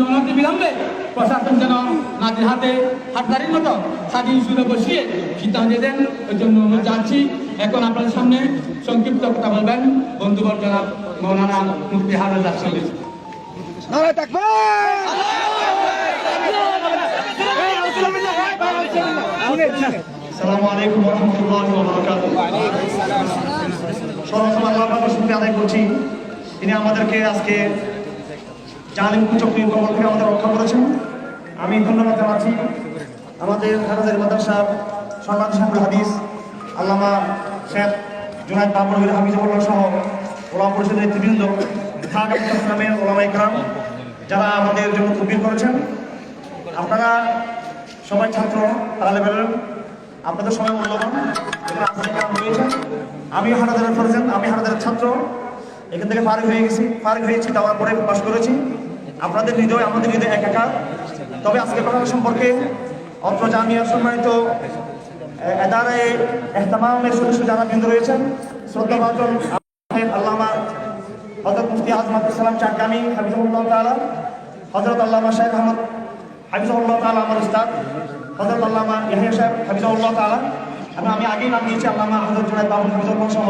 জন্য অনতি বিলম্বে প্রশাসন যেন নাদের হাতে হাটগাড়ির মতো সাজিয়ে সুরে বসিয়ে সিদ্ধান্ত দেন। ওই জন্য অনুরোধ যাচ্ছি এখন আপনাদের সামনে সংক্ষিপ্ত কথা বলবেন বন্ধুবর জনাব মৌলানা মুফতি হারুল দাসী নারায় থাকবে! আলাইকুম রহমতুল্লাহি সর্বপ্রথম আল্লাহ পাকের আদায় করছি। তিনি আমাদেরকে আজকে জালিম কুচক্রীর কবল থেকে আমাদের রক্ষা করেছেন। আমি ধন্যবাদ জানাচ্ছি আমাদের হারাদের মাদ্রাসার সম্মান শাহুল হাদিস আল্লামা শেখ জুনায়দ বাবুল হাফিজুল্লাহ সহ ওলামা পরিষদের নেতৃবৃন্দ, ঢাকা ইসলামের ওলামা ইকরাম, যারা আমাদের জন্য তদবির করেছেন। আপনারা সবাই ছাত্র, তারা লেভেলের আপনাদের সময় মূল্যবান। আমি হানাদারের ফরজেন, আমি হানাদারের ছাত্র। এখান থেকে ফারিক হয়ে গেছি। ফারিক হয়েছি দেওয়ার পরে পাশ করেছি। আপনাদের হৃদয়, আমাদের হৃদয় একাকার। তবে আজকে কথা সম্পর্কে অত্র জামিয়ার সম্মানিত এদারায় এহতামামের সদস্য যারা বৃন্দ রয়েছেন, শ্রদ্ধা ভাজন আল্লামা হজরত মুফতি আজমাত ইসলাম চাকামি হাবিজুল্লাহ তাআলা হজরত আল্লামা শেখ আহমদ হাফিজাউল্লাহ তাআলা আমার উস্তাদ, হযরত আল্লামা ইয়াহইয়া সাহেব হাফিজাউল্লাহ তাআলা। এবং আমি আগেই নাম দিয়েছি আল্লামা হযরত জুনাইদ বাবুল হাফিজাউল্লাহ সহ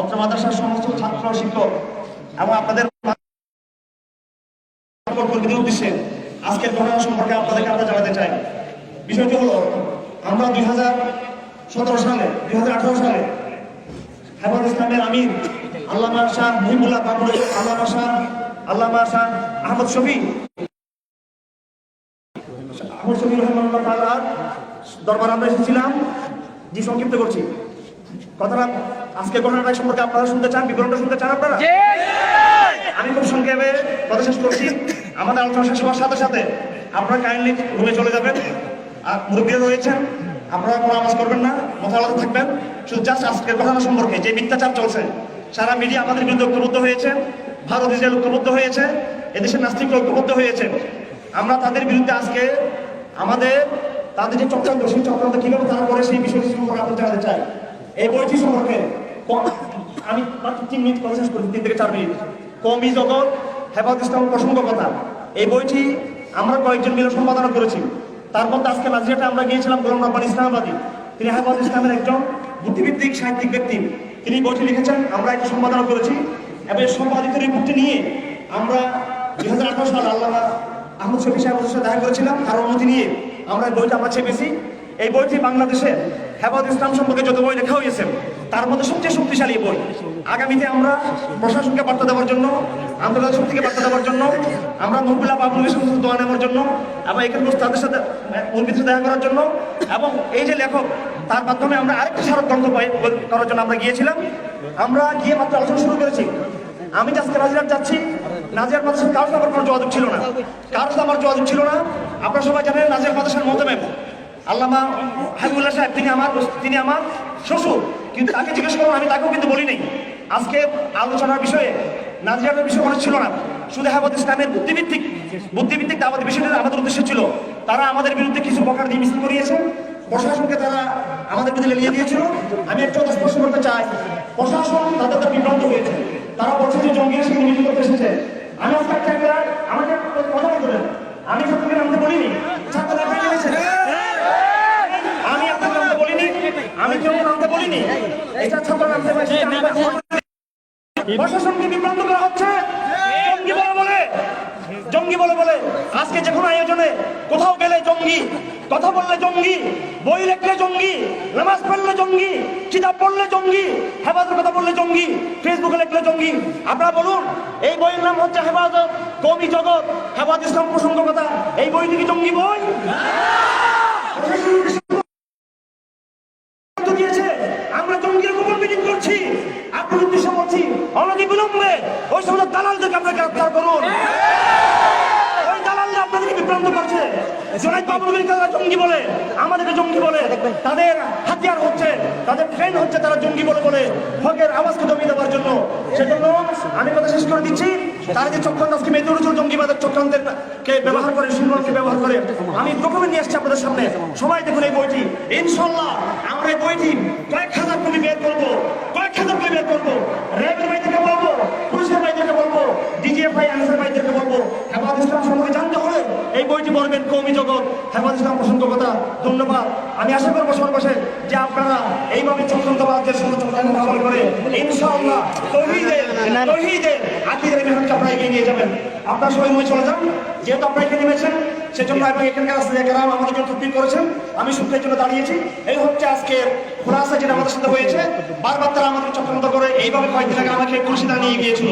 অত্র মাদ্রাসার সমস্ত ছাত্র শিক্ষক। এবং আপনাদের উদ্দেশ্যে আজকের ঘটনা সম্পর্কে আপনাদেরকে আমরা জানাতে চাই। বিষয়টি হলো আমরা দুই হাজার সতেরো সালে দুই হাজার আঠারো সালে হেফাজ ইসলামের আমির আল্লামা শাহ বাবুল আল্লামা শাহ আল্লামা শাহ আহমদ শফি আহমদ শফি রহমানুল্লাহ দরবার আমরা এসেছিলাম জি সংক্ষিপ্ত করছি। কথাটা আজকে ঘটনাটা সম্পর্কে আপনারা শুনতে চান বিবরণটা শুনতে চান আপনারা? আমি খুব সংক্ষেপে কথা শেষ করছি। আমাদের আলোচনা শেষ হওয়ার সাথে সাথে আপনারা কাইন্ডলি রুমে চলে যাবেন। আর মুরব্বীরা রয়েছেন, আপনারা কোনো আওয়াজ করবেন না, মাথা আলাদা থাকবেন। শুধু জাস্ট আজকের ঘটনা সম্পর্কে যে মিথ্যাচার চলছে, সারা মিডিয়া আমাদের বিরুদ্ধে ঐক্যবদ্ধ হয়েছে, ভারত ইসরায়েল ঐক্যবদ্ধ হয়েছে, এদেশের নাস্তিক ঐক্যবদ্ধ হয়েছে। আমরা তাদের বিরুদ্ধে আজকে আমাদের, তাদের যে চক্রান্ত, সেই চক্রান্ত কীভাবে তারা করে সেই বিষয়টি সম্পর্কে আপনাদের জানাতে চাই। এই বইটি সম্পর্কে আমি মাত্র তিন মিনিট শেষ করছি তিন থেকে চার মিনিট। কমি জগৎ হেফাজত ইসলাম প্রসঙ্গ কথা। এই বইটি আমরা কয়েকজন মিলে সম্পাদনা করেছি। তার মধ্যে আজকে নাজিরাটা আমরা গিয়েছিলাম গোলাম রব্বান ইসলামাবাদী। তিনি হেফাজত ইসলামের একজন বুদ্ধিভিত্তিক সাহিত্যিক ব্যক্তি। তিনি বইটি লিখেছেন, আমরা এটি সম্পাদনা করেছি। এবং সম্পাদিত রিপোর্টটি নিয়ে আমরা দুই হাজার আঠারো সালে আল্লাহ আহমদ শফি সাহেবের সাথে দেখা করেছিলাম। তার অনুমতি নিয়ে আমরা বইটা আমরা চেপেছি। এই বইটি বাংলাদেশে হেফাজ ইসলাম সম্পর্কে যত বই লেখা হয়েছে, তার মধ্যে সবচেয়ে শক্তিশালী বই। আগামীতে আমরা প্রশাসনকে বার্তা দেওয়ার জন্য আন্তর্জাতিক শক্তিকে বার্তা দেওয়ার জন্য, আমরা নবুল্লাহ বাবুলের সাথে দোয়া নেওয়ার জন্য এবং এখানে তাদের সাথে উন্মিত দেখা করার জন্য এবং এই যে লেখক, তার মাধ্যমে আমরা আরেকটি স্মারক গ্রন্থ করার জন্য আমরা গিয়েছিলাম। আমরা গিয়ে মাত্র আলোচনা শুরু করেছি। আমি আজকে নাজিরাট যাচ্ছি, নাজিরার মাদ্রাসার কারোর আমার কোনো যোগাযোগ ছিল না। কারোর সাথে আমার যোগাযোগ ছিল না। আপনারা সবাই জানেন নাজিরার মাদ্রাসার মহতমেম আল্লামা হাবিবুল্লাহ সাহেব, তিনি আমার তিনি আমার শ্বশুর। কিন্তু তাকে জিজ্ঞেস করুন আমি তাকেও কিন্তু বলি নাই। আজকে আলোচনার বিষয়ে নাজিরাটের বিষয় মনে ছিল না। শুধু হাবাদ ইসলামের বুদ্ধিভিত্তিক বুদ্ধিভিত্তিক দাওয়াত বিষয়টা আমাদের উদ্দেশ্য ছিল। তারা আমাদের বিরুদ্ধে কিছু প্রকার দিয়ে মিছিল করিয়েছে। প্রশাসনকে তারা আমাদের বিরুদ্ধে লেলিয়ে দিয়েছিল। আমি একটু স্পষ্ট করতে চাই। প্রশাসন তাদের তো বিভ্রান্ত হয়েছে। তারা বলছে যে জঙ্গিরা সেখানে মিছিল করতে এসেছে। আমি আমাকে কথা বলতে। আমি ছাত্রকে নামতে বলিনি। আমি আপনাকে বলিনি। আমি কেউ নামতে বলিনি। এটা ছাত্র নামতে পারছি প্রশাসনকে বিভ্রান্ত করা হচ্ছে। জঙ্গি বলে বলে। জঙ্গি বলে বলে। আজকে যে কোনো আয়োজনে কোথাও গেলে জঙ্গি, কথা বললে জঙ্গি, বই লিখলে জঙ্গি, নামাজ পড়লে জঙ্গি, কিতাব পড়লে জঙ্গি, হেফাজতের কথা বললে জঙ্গি ফেসবুকে লিখলে জঙ্গি। আপনারা বলুন, এই বইয়ের নাম হচ্ছে হেফাজত, কবি জগৎ, হেফাজত ইসলাম প্রসঙ্গ কথা এই বই কি জঙ্গি বই সিদ্ধান্ত দিয়েছে আমরা জঙ্গির উপর মিটিং করছি আপনার উদ্দেশ্য করছি অনতি বিলম্বে ওই সমস্ত দালালদেরকে আপনারা গ্রেফতার করুন। ওই দালালরা আপনাদেরকে বিভ্রান্ত করছে। জোনাইদ বাবুল তারা জঙ্গি বলে আমাদেরকে জঙ্গি বলে তাদের হাতিয়ার হচ্ছে তাদের ট্রেন হচ্ছে তারা জঙ্গি বলে বলে হকের আওয়াজকে দমিয়ে দেওয়ার জন্য। সেজন্য আমি কথা শেষ করে দিচ্ছি। তারা যে চক্রান্ত আজকে মেতে উঠেছিল জঙ্গিবাদের চক্রান্তের কে ব্যবহার করে শিল্পকে ব্যবহার করে আমি ডকুমেন্ট নিয়ে আসছি আপনাদের সামনে। সবাই দেখুন এই বইটি। ইনশাল্লাহ আমরা এই বইটি কয়েক হাজার কপি বের করব কয়েক হাজার কপি বের করব। ডিজিএফআই আনসার ভাইদেরকে বলব। হেফাজ ইসলাম সম্পর্কে জানতে হলে এই বইটি পড়বেন কৌমি জগৎ। হেফাজ ইসলাম অসংখ্য কথা ধন্যবাদ। আমি আশা করব সর্বশেষ যে আপনারা এইভাবে চক্রান্ত ব্যবহার করে ইনশাআল্লাহ তহিদের তহিদের আপনারা এগিয়ে নিয়ে যাবেন। সবাই চলে যান। যেহেতু আপনারা এখানে নেমেছেন, সেজন্য এখানকার আমাদের জন্য করেছেন। আমি জন্য দাঁড়িয়েছি। এই হচ্ছে যেটা আমাদের সাথে হয়েছে। বারবার তারা আমাদের চক্রান্ত করে। এইভাবে কয়েকদিন আগে আমাকে কুলসিদা নিয়ে গিয়েছিল।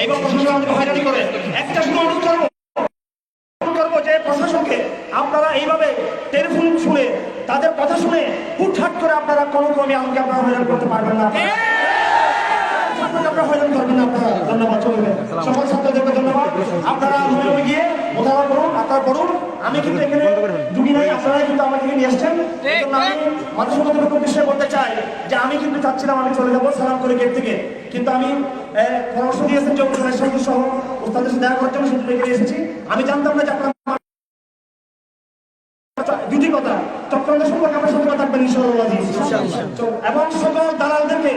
এইভাবে প্রশাসন হয়রানি করে। একটা শুধু অনুরোধ করব যে প্রশাসনকে আপনারা এইভাবে টেলিফোন শুনে, তাদের কথা শুনে হুটহাট করে আপনারা কোনো ক্রমে আমাকে আপনারা হয়রান করতে পারবেন না। আপনারা হয়রান করবেন না আপনারা ধন্যবাদ চলবে সকল ছাত্রদেরকে ধন্যবাদ। আপনারা গিয়ে মোতাবা করুন আপনারা পড়ুন আমি কিন্তু এখানে নাই আপনারাই কিন্তু আমাকে এখানে এসছেন। আমি মানুষের বিষয় বলতে চাই যে আমি কিন্তু চাচ্ছিলাম আমি চলে যাব সালাম করে গেট থেকে। কিন্তু আমি পরামর্শ দিয়েছেন যে উপজেলা সমিতি সহ ওস্তাদের সাথে দেখা করার জন্য সেটা এখানে এসেছি। আমি জানতাম না যে আপনারা দুটি কথা। চক্রান্ত সম্পর্কে সঙ্গে থাকবেন ইনশাআল্লাহ। এবং সকল দালালদেরকে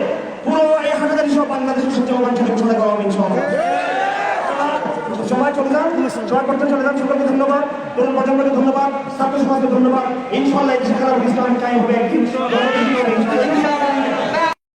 পুরো সব বাংলাদেশের সবচেয়ে অবাঞ্ছিত ঘোষণা করা হবে সবাই চলে যান, সবাই করতে চলে যান, সকলকে ধন্যবাদ তরুণ প্রজন্মকে ধন্যবাদ, ছাত্র সমাজকে ধন্যবাদ। ইনশাআল্লাহ ইসলাম টাইম হবে একদিন।